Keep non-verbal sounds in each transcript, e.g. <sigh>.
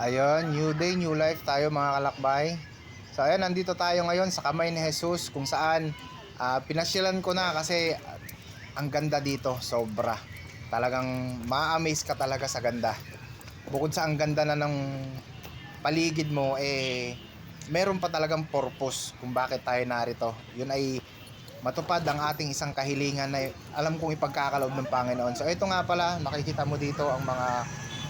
Ayun, new day, new life tayo mga kalakbay. So ayun, nandito tayo ngayon sa kamay ni Jesus kung saan ah, pinasyalan ko na kasi ang ganda dito, sobra. Talagang ma-amaze ka talaga sa ganda. Bukod sa ang ganda na ng paligid mo, eh, meron pa talagang purpose kung bakit tayo narito. Yun ay matupad ang ating isang kahilingan na alam kong ipagkakaloob ng Panginoon. So ito nga pala, nakikita mo dito ang mga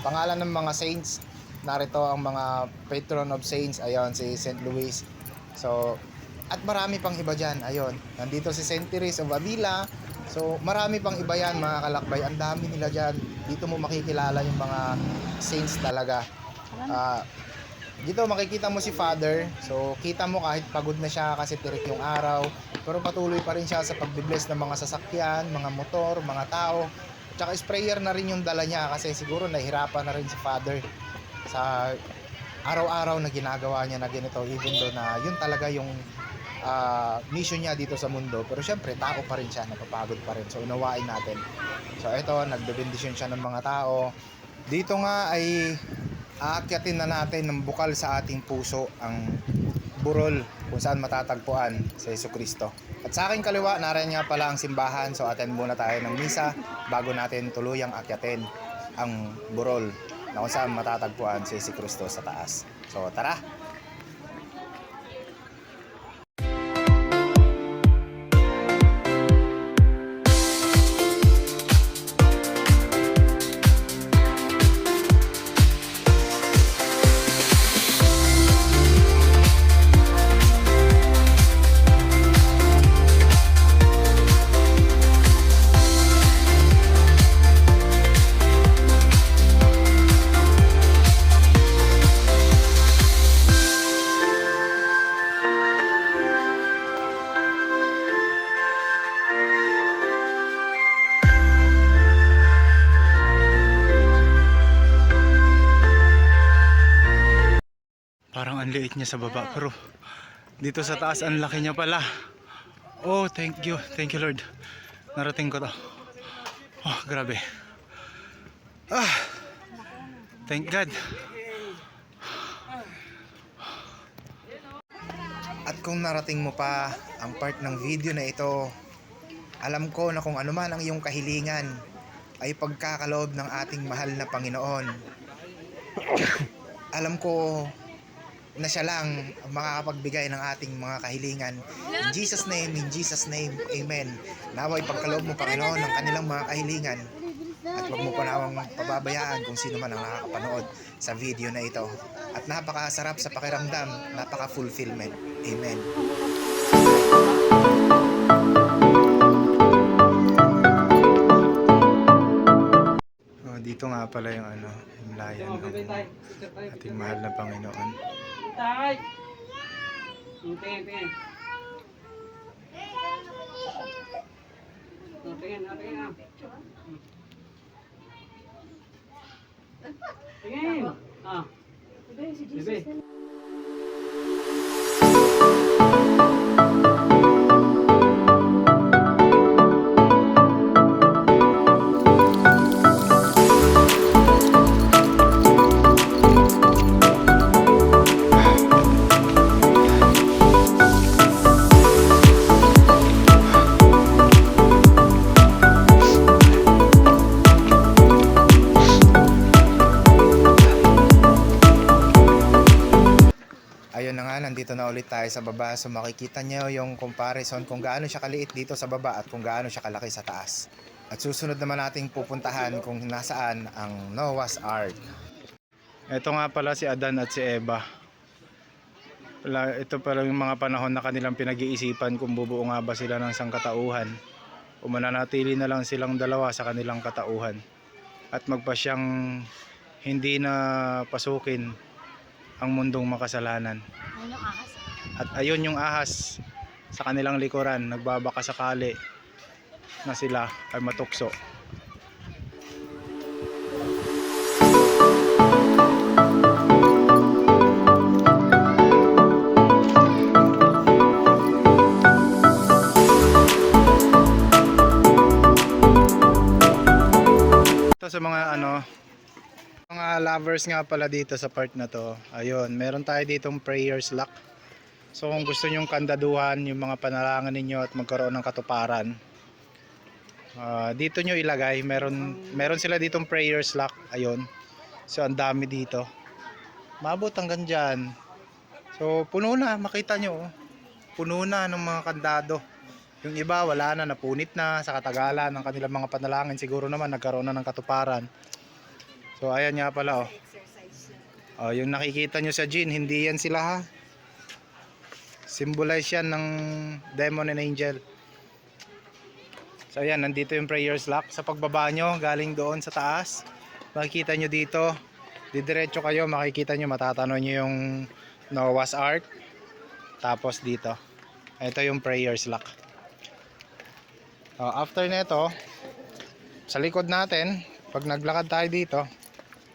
pangalan ng mga saints. Narito ang mga patron of saints. Ayon, si St. Louis. So, at marami pang iba dyan. Ayun, nandito si St. Therese of Avila. So, marami pang iba yan mga kalakbay. Ang dami nila dyan. Dito mo makikilala yung mga saints talaga. Ah, dito makikita mo si Father. So, kita mo kahit pagod na siya kasi tirik yung araw. Pero patuloy pa rin siya sa pagbibless ng mga sasakyan, mga motor, mga tao. Tsaka sprayer na rin yung dala niya kasi siguro nahirapan na rin si Father sa araw-araw na ginagawa niya na ganito even though na yun talaga yung ah, mission niya dito sa mundo. Pero syempre tao pa rin siya napapagod pa rin. So unawain natin. So ito nagbebendisyon siya ng mga tao. Dito nga ay aakyatin na natin ng bukal sa ating puso ang burol kung saan matatagpuan sa Yesu Kristo. At sa aking kaliwa, nariyan nga pala ang simbahan. So attend muna tayo ng misa bago natin tuluyang akyatin ang burol na kung saan matatagpuan si Yesu Kristo sa taas. So tara! Parang ang liit niya sa baba pero dito sa taas ang laki niya pala. Oh, thank you. Thank you Lord. Narating ko to. Oh, grabe. Ah. Thank God. At kung narating mo pa ang part ng video na ito, alam ko na kung ano man ang iyong kahilingan ay pagkakaloob ng ating mahal na Panginoon. <coughs> alam ko na siya lang ang makakapagbigay ng ating mga kahilingan. In Jesus name, in Jesus name, Amen. Naway pagkaloob mo, Panginoon, ng kanilang mga kahilingan at huwag mo panawang pababayaan kung sino man ang nakakapanood sa video na ito. At napakasarap sa pakiramdam, napaka-fulfillment. Amen. Oh, dito nga pala yung ano, himlayan ng ating mahal na Panginoon. Tay! Tingin, tingin. Tingin, tingin ah. Tingin! Ah. Bebe. Ayun ulit tayo sa baba. So makikita niyo yung comparison kung gaano siya kaliit dito sa baba at kung gaano siya kalaki sa taas. At susunod naman nating pupuntahan kung nasaan ang Noah's Ark. Ito nga pala si Adan at si Eva. Ito pala yung mga panahon na kanilang pinag-iisipan kung bubuo nga ba sila ng isang katauhan o mananatili na lang silang dalawa sa kanilang katauhan at magpa siyang hindi na pasukin ang mundong makasalanan. At ayun yung ahas sa kanilang likuran, nagbabaka sakali na sila ay matukso. Ito sa mga ano, mga lovers nga pala dito sa part na to, ayun, meron tayo ditong prayers lock. So kung gusto nyong kandaduhan yung mga panalangan ninyo at magkaroon ng katuparan, ah, dito nyo ilagay. Meron, meron sila ditong prayers lock. Ayun. So ang dami dito. Maabot hanggang dyan. So puno na, makita nyo. oh. Puno na ng mga kandado. Yung iba wala na, napunit na sa katagalan ng kanilang mga panalangin. Siguro naman nagkaroon na ng katuparan. So ayan nga pala oh. Oh, yung nakikita nyo sa gin, hindi yan sila ha. Symbolize yan ng demon and angel. So ayan, nandito yung prayers lock. Sa pagbaba nyo, galing doon sa taas. Makikita nyo dito. Didiretso kayo, makikita nyo, matatano nyo yung Noah's Ark. Tapos dito. Ito yung prayers lock. Oh, after nito, sa likod natin, pag naglakad tayo dito,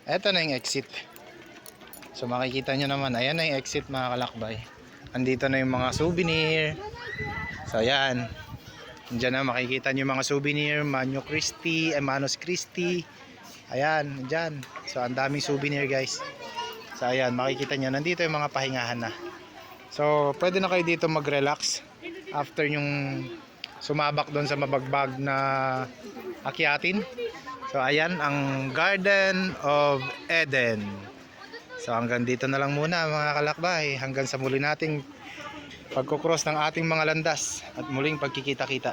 eto na yung exit. So makikita nyo naman, ayan na yung exit mga kalakbay. Andito na yung mga souvenir. So ayan. Diyan na makikita nyo yung mga souvenir, Manyo Christi, Emanos Christi. Ayan, dyan. So ang daming souvenir guys. So ayan, makikita nyo, nandito yung mga pahingahan na. So pwede na kayo dito mag-relax after yung sumabak doon sa mabagbag na akyatin. So ayan ang Garden of Eden. So hanggang dito na lang muna mga kalakbay. Hanggang sa muli nating pagkukross ng ating mga landas at muling pagkikita-kita.